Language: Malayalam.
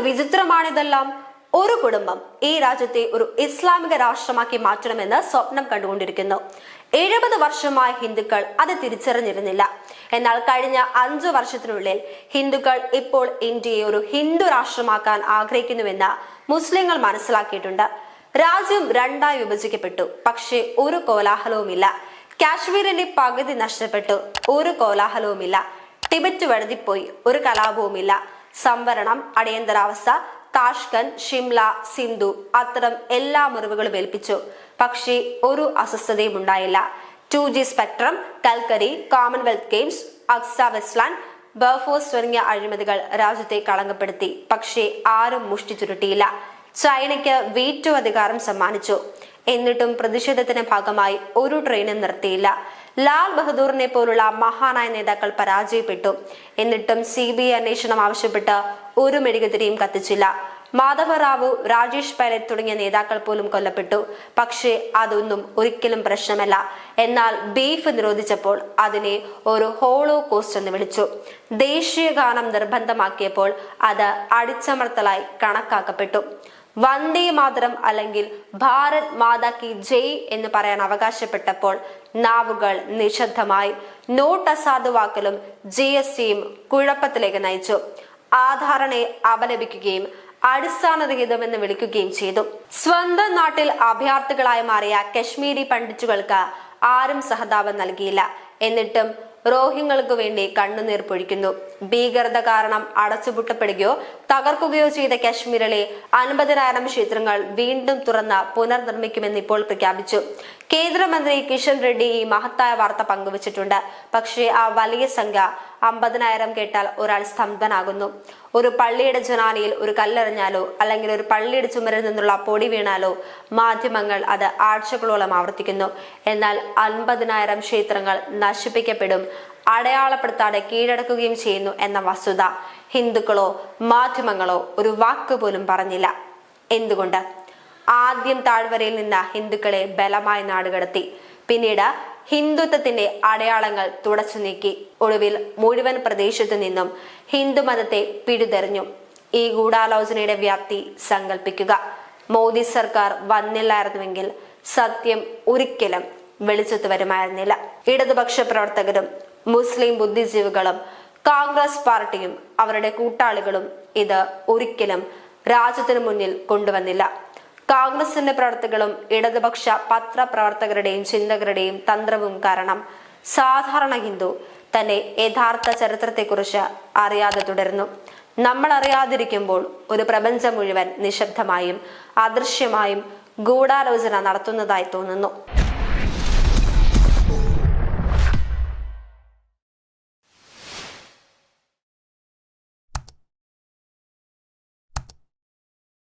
വിചിത്രമാണിതെല്ലാം. ഒരു കുടുംബം ഈ രാജ്യത്തെ ഒരു ഇസ്ലാമിക രാഷ്ട്രമാക്കി മാറ്റണമെന്ന് സ്വപ്നം കണ്ടുകൊണ്ടിരിക്കുന്നു. എഴുപത് വർഷമായി ഹിന്ദുക്കൾ അത് തിരിച്ചറിഞ്ഞിരുന്നില്ല. എന്നാൽ കഴിഞ്ഞ അഞ്ചു വർഷത്തിനുള്ളിൽ ഹിന്ദുക്കൾ ഇപ്പോൾ ഇന്ത്യയെ ഒരു ഹിന്ദു രാഷ്ട്രമാക്കാൻ ആഗ്രഹിക്കുന്നുവെന്ന് മുസ്ലിങ്ങൾ മനസ്സിലാക്കിയിട്ടുണ്ട്. രാജ്യം രണ്ടായി വിഭജിക്കപ്പെട്ടു. പക്ഷേ ഒരു കോലാഹലവുമില്ല. കാശ്മീരിന്റെ പകുതി നഷ്ടപ്പെട്ടു. ഒരു കോലാഹലവുമില്ല. ടിബറ്റ് വഴുതിപ്പോയി ഒരു കലാപവുമില്ല. സംവരണം അടിയന്തരാവസ്ഥ താഷ്കൻ ഷിംല സിന്ധു അത്തരം എല്ലാ മുറിവുകളും ഏൽപ്പിച്ചു. പക്ഷേ ഒരു അസ്വസ്ഥതയും ഉണ്ടായില്ല. ടു ജി സ്പെക്ട്രം കൽക്കരി Commonwealth games Agusta Westland Bofors തുടങ്ങിയ അഴിമതികൾ രാജ്യത്തെ കളങ്കപ്പെടുത്തി. പക്ഷേ ആരും മുഷ്ടി ചുരുട്ടിയില്ല. ചൈനയ്ക്ക് വീറ്റോ അധികാരം സമ്മാനിച്ചു. എന്നിട്ടും പ്രതിഷേധത്തിന്റെ ഭാഗമായി ഒരു ട്രെയിനും നിർത്തിയില്ല. ലാൽ ബഹദൂറിനെ പോലുള്ള മഹാനായ നേതാക്കൾ പരാജയപ്പെട്ടു. എന്നിട്ടും സി ബി ഐ അന്വേഷണം ആവശ്യപ്പെട്ട് ഒരു മെഴുകുതിരിയും കത്തിച്ചില്ല. മാധവറാവു രാജേഷ് പൈലറ്റ് തുടങ്ങിയ നേതാക്കൾ പോലും കൊല്ലപ്പെട്ടു. പക്ഷേ അതൊന്നും ഒരിക്കലും പ്രശ്നമല്ല. എന്നാൽ ബീഫ് നിരോധിച്ചപ്പോൾ അതിനെ ഒരു ഹോളോ കോസ്റ്റ് എന്ന് വിളിച്ചു. ദേശീയ ഗാനം നിർബന്ധമാക്കിയപ്പോൾ അത് അടിച്ചമർത്തലായി കണക്കാക്കപ്പെട്ടു. വന്ദേ മാതരം അല്ലെങ്കിൽ ഭാരത് മാതാ കി ജയ് എന്ന് പറയാൻ അവകാശപ്പെട്ടപ്പോൾ നാവുകൾ നിശബ്ദമായി നോട്ട് അസാധുവാക്കലും ജി എസ് ടിയും കുഴപ്പത്തിലേക്ക് നയിച്ചു. ആധാറിനെ അപലപിക്കുകയും അടിസ്ഥാനരഹിതമെന്ന് വിളിക്കുകയും ചെയ്തു. സ്വന്തം നാട്ടിൽ അഭയാർത്ഥികളായി മാറിയ കശ്മീരി പണ്ഡിറ്റുകൾക്ക് ആരും സഹതാപം നൽകിയില്ല. എന്നിട്ടും റോഹിങ്ങൾക്ക് വേണ്ടി കണ്ണുനീർ പൊഴിക്കുന്നു. ഭീകരത കാരണം അടച്ചുപൂട്ടപ്പെടുകയോ തകർക്കുകയോ ചെയ്ത കശ്മീരിലെ അൻപതിനായിരം ക്ഷേത്രങ്ങൾ വീണ്ടും തുറന്ന് പുനർനിർമ്മിക്കുമെന്ന് ഇപ്പോൾ പ്രഖ്യാപിച്ചു. കേന്ദ്രമന്ത്രി കിഷൻ റെഡ്ഡി ഈ മഹത്തായ വാർത്ത പങ്കുവച്ചിട്ടുണ്ട്. പക്ഷേ ആ വലിയ സംഖ്യ അമ്പതിനായിരം കേട്ടാൽ ഒരാൾ സ്തംഭനാകുന്നു. ഒരു പള്ളിയുടെ ജനാലയിൽ ഒരു കല്ലെറിഞ്ഞാലോ അല്ലെങ്കിൽ ഒരു പള്ളിയുടെ ചുമരിൽ നിന്നുള്ള പൊടി വീണാലോ മാധ്യമങ്ങൾ അത് ആഴ്ചകളോളം ആവർത്തിക്കുന്നു. എന്നാൽ അൻപതിനായിരം ക്ഷേത്രങ്ങൾ നശിപ്പിക്കപ്പെടും അടയാളപ്പെടുത്താതെ കീഴടക്കുകയും ചെയ്യുന്നു എന്ന വസ്തുത. ഹിന്ദുക്കളോ മാധ്യമങ്ങളോ ഒരു വാക്ക് പോലും പറഞ്ഞില്ല. എന്തുകൊണ്ട്? ആദ്യം താഴ്വരയിൽ നിന്ന് ഹിന്ദുക്കളെ ബലമായി നാടുകടത്തി. പിന്നീട് ഹിന്ദുത്വത്തിന്റെ അടയാളങ്ങൾ തുടച്ചു നീക്കി. ഒടുവിൽ മുഴുവൻ പ്രദേശത്തു നിന്നും ഹിന്ദു മതത്തെ പിടിതെറിഞ്ഞു ഈ ഗൂഢാലോചനയുടെ വ്യാപ്തി സങ്കല്പിക്കുക മോദി സർക്കാർ വന്നില്ലായിരുന്നുവെങ്കിൽ സത്യം ഒരിക്കലും വെളിച്ചത്ത് വരുമായിരുന്നില്ല ഇടതുപക്ഷ പ്രവർത്തകരും മുസ്ലിം ബുദ്ധിജീവികളും കോൺഗ്രസ് പാർട്ടിയും അവരുടെ കൂട്ടാളികളും ഇത് ഒരിക്കലും രാജ്യത്തിനു മുന്നിൽ കൊണ്ടുവന്നില്ല. കോൺഗ്രസിന്റെ പ്രവർത്തകരും ഇടതുപക്ഷ പത്രപ്രവർത്തകരുടെയും ചിന്തകരുടെയും തന്ത്രവും കാരണം സാധാരണ ഹിന്ദു തന്റെ യഥാർത്ഥ ചരിത്രത്തെക്കുറിച്ച് അറിയാതെ തുടരുന്നു. നമ്മൾ അറിയാതിരിക്കുമ്പോൾ ഒരു പ്രപഞ്ചം മുഴുവൻ നിശബ്ദമായും അദൃശ്യമായും ഗൂഢാലോചന നടത്തുന്നതായി തോന്നുന്നു.